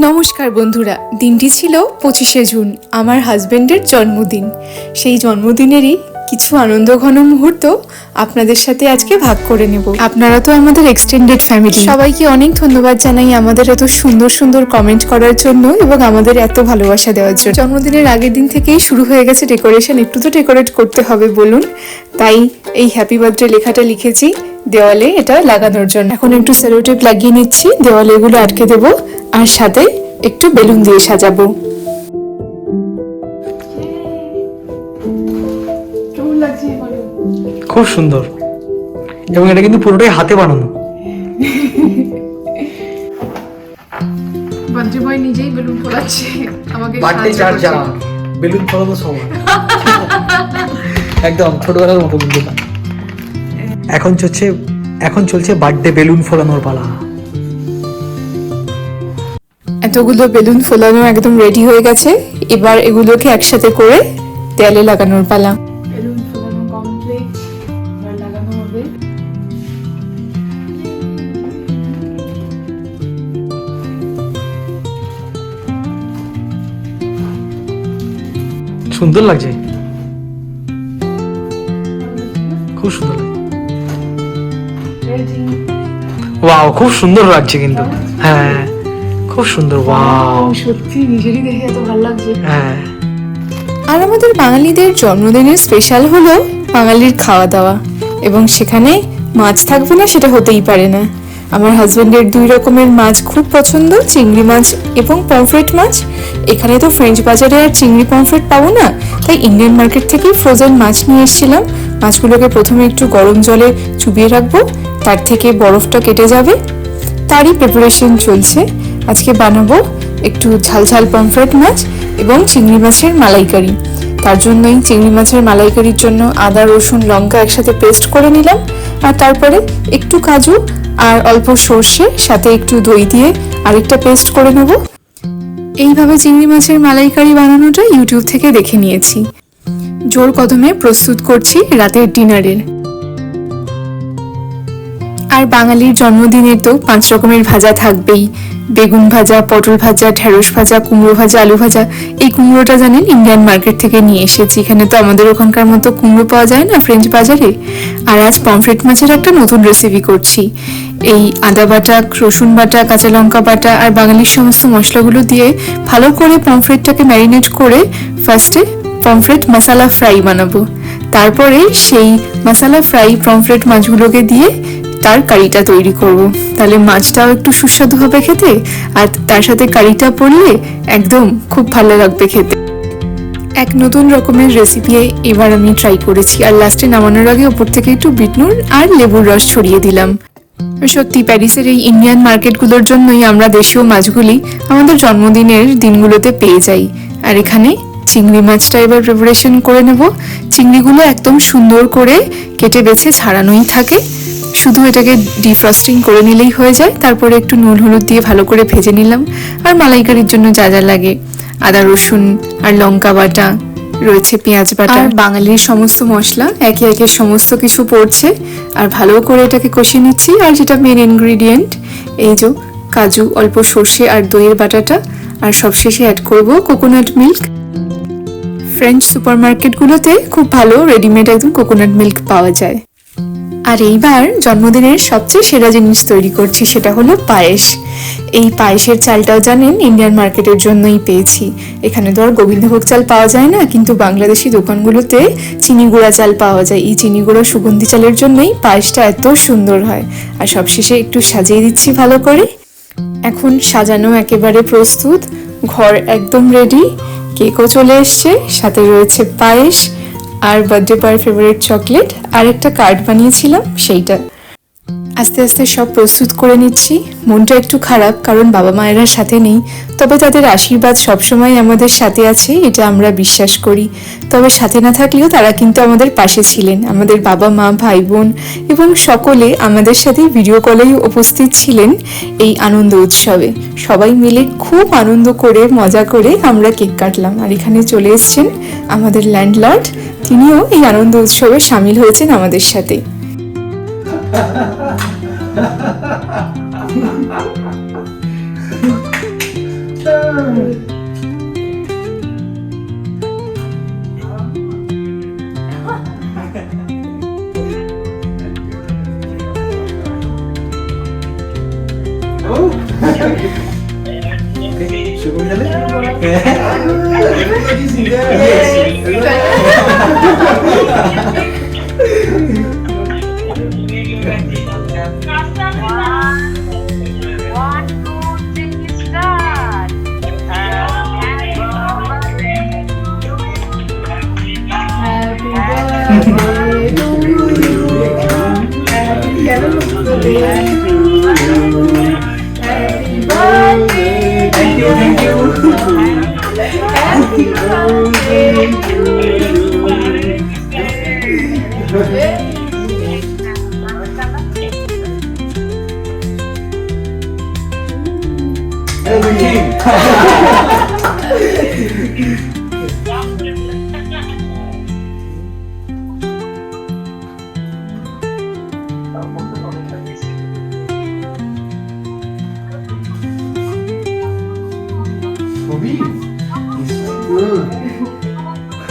নমস্কার বন্ধুরা দিনটি ছিল পঁচিশে জুন আমার হাজব্যান্ডের জন্মদিন। সেই জন্মদিনেরই কিছু আনন্দঘন মুহূর্ত আপনাদের সাথে আজকে ভাগ করে নেব। আপনারা তো আমাদের এক্সটেন্ডেড ফ্যামিলি সবাইকে অনেক ধন্যবাদ জানাই আমাদের এত সুন্দর সুন্দর কমেন্ট করার জন্য এবং আমাদের এত ভালোবাসা দেওয়ার জন্য। জন্মদিনের আগের দিন থেকেই শুরু হয়ে গেছে ডেকোরেশন একটু তো ডেকোরেট করতে হবে বলুন। তাই এই হ্যাপি বার্থডে লেখাটা লিখেছি, দেওয়ালে এটা লাগানোর জন্য। এখন একটু সেলোটেপ লাগিয়ে নিচ্ছি, দেওয়ালে এগুলো আটকে দেবো, আর সাথে একটু বেলুন দিয়ে সাজাবো। খুব সুন্দর। এবং এটা কিন্তু পুরোটাই হাতে বানানো। বার্থডে বয় নিজেই বেলুন ফোলাচ্ছে। আমাকে বার্থডে চার করছে। বেলুন ফলানো সময় একদম ছোটবেলার মতো বন্ধুটা এখন চলছে এখন চলছে বার্থডে বেলুন ফোলানোর পালা। এতগুলো বেলুন ফোলানো একদম রেডি হয়ে গেছে। এবার এগুলোকে একসাথে করে তেলে লাগানোর পালা। সুন্দর লাগছে। খুব সুন্দর লাগছে। ওয়াও খুব সুন্দর লাগছে কিন্তু। হ্যাঁ খুব সুন্দর ওয়াও সত্যি নিজেরই দেখে এত ভালো লাগছে। হ্যাঁ। আর আমাদের বাঙালিদের জন্মদিনের স্পেশাল হলো বাঙালির খাওয়া দাওয়া। এবং সেখানে মাছ থাকবে না সেটা হতেই পারে না। আমার হাজবেন্ডের দুই রকমের মাছ খুব পছন্দ, চিংড়ি মাছ এবং পমফ্রেট মাছ। এখানে তো ফ্রেঞ্চ বাজারে আর চিংড়ি পমফ্রেট পাবো না, তাই ইন্ডিয়ান মার্কেট থেকেই ফ্রোজেন মাছ নিয়ে এসেছিলাম। মাছগুলোকে প্রথমে একটু গরম জলে চুবিয়ে রাখব, তার থেকে বরফটা কেটে যাবে। তারই প্রিপারেশন চলছে। আজকে বানাবো একটু ঝাল ঝাল পমফ্রেট মাছ এবং চিংড়ি মাছের মালাইকারি। তার জন্যই চিংড়ি মাছের মালাইকারির জন্য আদা, রসুন, লঙ্কা একসাথে পেস্ট করে নিলাম। আর তারপরে একটু কাজু আর অল্প সর্ষে, সাথে একটু দই দিয়ে আরেকটা পেস্ট করে নেব। এইভাবে চিংড়ি মাছের মালাইকারি বানানোটা ইউটিউব থেকে দেখে নিয়েছি। জোর কদমে প্রস্তুত করছি রাতের ডিনারের আর বাঙালির জন্মদিনে তো পাঁচ রকমের ভাজা থাকবেই। বেগুন ভাজা, পটল ভাজা, ঢেঁড়স ভাজা, কুমড়ো ভাজা, আলু ভাজা, এই কুমড়োটা জানেন ইন্ডিয়ান মার্কেট থেকে নিয়ে এসেছি। এখানে তো আমাদের ওখানকার মতো কুমড়ো পাওয়া যায় না ফ্রেঞ্চ বাজারে? আর আজ পমফ্রেট মাছের একটা নতুন রেসিপি করছি। এই আদা বাটা, রসুন বাটা, কাঁচা লঙ্কা বাটা আর বাঙালির সমস্ত মশলাগুলো দিয়ে ভালো করে পমফ্রেটটাকে ম্যারিনেট করে ফার্স্টে পমফ্রেট মশালা ফ্রাই বানাবো। তারপরে সেই মশালা ফ্রাই পমফ্রেট মাছগুলোকে দিয়ে তার কারিটা তৈরি করব। তাহলে মাছটাও একটু সুস্বাদু হবে খেতে, আর তার সাথে কারিটা পড়লে একদম খুব ভালো লাগবে খেতে। এক নতুন রকমের রেসিপি এবার আমি ট্রাই করেছি, আর লাস্টে নামানোর আগে ওপর থেকে একটু বিটনুন আর লেবুর রস ছড়িয়ে দিলাম। সত্যি প্যারিসের এই ইন্ডিয়ান মার্কেটগুলোর জন্যই আমরা দেশীয় মাছগুলি আমাদের জন্মদিনের দিনগুলোতে পেয়ে যাই। আর এখানে চিংড়ি মাছটা এবার প্রিপারেশন করে নেব। চিংড়িগুলো একদম সুন্দর করে কেটে বেছে ছাড়ানোই থাকে। শুধু এটাকে ডিফ্রস্টিং করে নিলেই হয়ে যায়। তারপরে একটু নুন হলুদ দিয়ে ভালো করে ভেজে নিলাম। আর মালাইকারির জন্য যা যা লাগে। আদা রসুন আর লঙ্কা বাটা রয়েছে পেঁয়াজ বাটা। আর বাঙালির সমস্ত মশলা একে একে সমস্ত কিছু পড়ছে। আর ভালো করে এটাকে কষিয়ে নিচ্ছি। আর যেটা মেন ইনগ্রিডিয়েন্ট এই যে কাজু অল্প সর্ষে আর দইয়ের বাটাটা। আর সবশেষে অ্যাড করব কোকোনাট মিল্ক ফ্রেঞ্চ সুপারমার্কেটগুলোতে খুব ভালো রেডিমেড একদম কোকোনাট মিল্ক পাওয়া যায়। আর এইবার জন্মদিনের সবচেয়ে সেরা জিনিস তৈরি করছি সেটা হলো পায়েস। এই পায়েসের চালটাও জানেন ইন্ডিয়ান মার্কেটের জন্যই পেয়েছি। এখানে তো আর গোবিন্দভোগ চাল পাওয়া যায় না, কিন্তু বাংলাদেশি দোকানগুলোতে চিনি গুঁড়া চাল পাওয়া যায়। এই চিনি গুঁড়া সুগন্ধি চালের জন্যই পায়েসটা এত সুন্দর হয়। আর সবশেষে একটু সাজিয়ে দিচ্ছি ভালো করে। এখন সাজানো একেবারে প্রস্তুত। ঘর একদম রেডি কেকও চলে এসছে, সাথে রয়েছে পায়েস। আর বার্থডে পার ফেভারিট চকলেট আর একটা কার্ড বানিয়েছিলাম সেইটা। আস্তে আস্তে সব প্রস্তুত করে নিচ্ছি। মনটা একটু খারাপ, কারণ বাবা মায়েরা সাথে নেই। তবে তাদের আশীর্বাদ সবসময় আমাদের সাথে আছে, এটা আমরা বিশ্বাস করি। তবে সাথে না থাকলেও তারা কিন্তু আমাদের পাশে ছিলেন। আমাদের বাবা মা ভাই বোন এবং সকলে আমাদের সাথে ভিডিও কলেই উপস্থিত ছিলেন এই আনন্দ উৎসবে। সবাই মিলে খুব আনন্দ করে, মজা করে আমরা কেক কাটলাম। আর এখানে চলে এসছেন আমাদের ল্যান্ডলর্ড। তিনিও এই আনন্দ উৎসবে সামিল হয়েছেন আমাদের সাথে। Yes. you, thank you. Happy birthday to you. Hey, Ricky.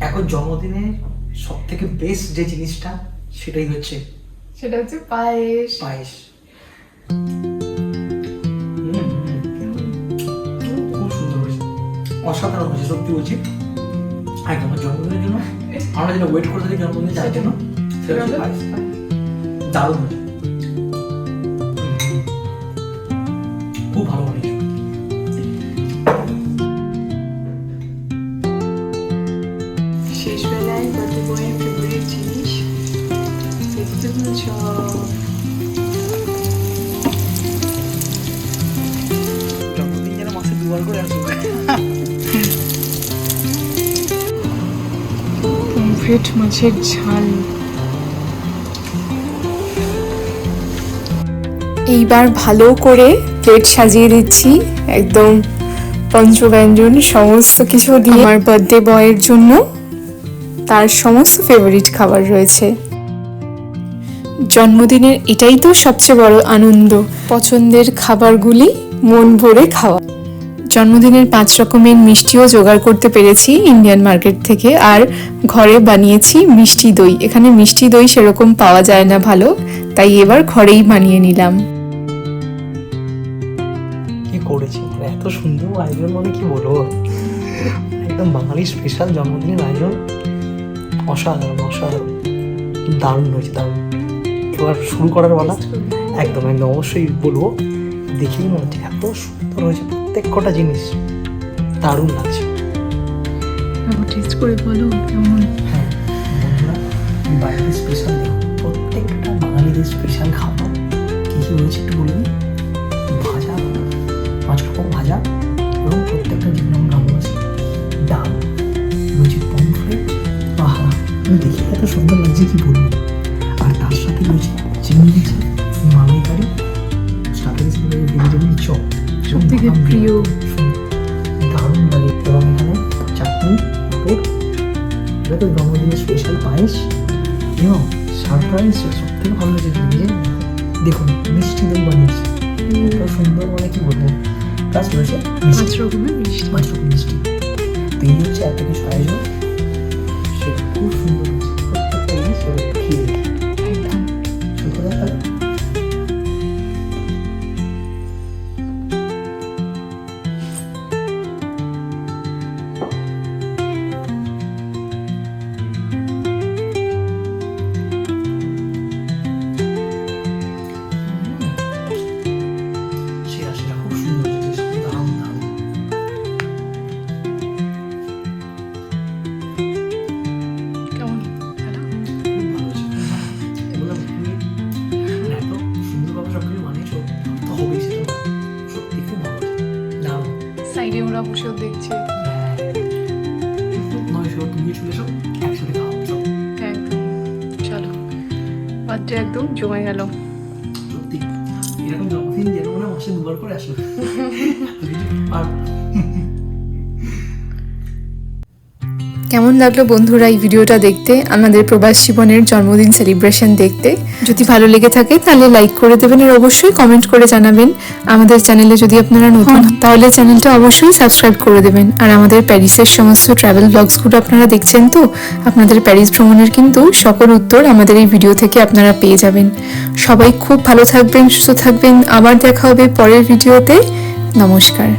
এখন জন্মদিনে সব থেকে বেস্ট যে জিনিসটা সেটাই হচ্ছে সেটা হচ্ছে পায়েস। পায়েস। খুব সুন্দর হয়েছে। অসাধারণ হয়েছে সত্যি বলছি। একদম আমার জন্মদিনের জন্য। আমরা যেটা ওয়েট করে থাকি জন্মদিনে যাওয়ার জন্য। সেটা হচ্ছে পায়েস। দারুণ হয়েছে। খুব ভালো শেষবেলায় বইয়ের ফেভারিট জিনিস? ভেজিটেবল চপ জন্মদিন যেন মাসে দুবার করে আসবে। পমফ্রেট মাছের ঝাল। এইবার ভালো করে প্লেট সাজিয়ে দিচ্ছি, একদম পঞ্চব্যঞ্জন, সমস্ত কিছু দিয়ে আমার বার্থডে বয়ের জন্য তার সমস্ত ফেভারিট খাবার রয়েছে। জন্মদিনের এটাই তো সবচেয়ে বড় আনন্দ, পছন্দের খাবারগুলি মন ভরে খাওয়া। জন্মদিনের পাঁচ রকমের মিষ্টিও জোগাড় করতে পেরেছি ইন্ডিয়ান মার্কেট থেকে, আর ঘরে বানিয়েছি মিষ্টি দই। এখানে মিষ্টি দই সেরকম পাওয়া যায় না ভালো, তাই এবার ঘরেই বানিয়ে নিলাম। এত সুন্দর আয়োজন মানে কি বলব? একদম বাঙালি স্পেশাল জন্মদিনের আয়োজন। অসাধারণ অসাধারণ। দারুণ হয়েছে দারুণ। এবার শুরু করার বেলা একদম একদম। অবশ্যই বলব দেখেই মনে হচ্ছে এত সুন্দর হয়েছে প্রত্যেক কটা জিনিস। দারুণ লাগছে। টেস্ট করে বলো কেমন? হ্যাঁ বাড়িতে স্পেশাল প্রত্যেকটা বাঙালিদের স্পেশাল খাবার। কী কী হয়েছে একটু বলবি? পমফ্রেট আহা আমি এত সুন্দর লাগছে কি লাগে এবং এখানে চাটনি এটা তো জন্মদিনের স্পেশাল পায়েস এবং সারপ্রাইজ সব থেকে ভালো লেগেছে দেখুন মিষ্টি দই বানিয়েছি এত সুন্দর মানে কি বলব প্লাস রয়েছে পাঁচ রকমের মিষ্টি। পাঁচ রকম মিষ্টি। তো এই হচ্ছে একটা কিছু আয়োজন। সে খুব সুন্দর। চলে এসো একসাথে খাওয়া চলো। বার্থডে একদম জমে গেল। সত্যি। এরকম জন্মদিন যেন মনে হয় মাসে দুবার করে আসলো। আর কেমন লাগল বন্ধুরা এই ভিডিওটা দেখতে? আমাদের প্রবাস জীবনের জন্মদিন সেলিব্রেশন দেখতে। যদি ভালো লেগে থাকে তাহলে লাইক করে দেবেন আর অবশ্যই কমেন্ট করে জানাবেন। আমাদের চ্যানেলে যদি আপনারা নতুন তাহলে চ্যানেলটা অবশ্যই সাবস্ক্রাইব করে দেবেন। আর আমাদের প্যারিসের সমস্ত ট্রাভেল ব্লগসগুলো আপনারা দেখছেন তো? আপনাদের প্যারিস ভ্রমণের কিন্তু সকল উত্তর আমাদের এই ভিডিও থেকে আপনারা পেয়ে যাবেন। সবাই খুব ভালো থাকবেন সুস্থ থাকবেন। আবার দেখা হবে পরের ভিডিওতে নমস্কার।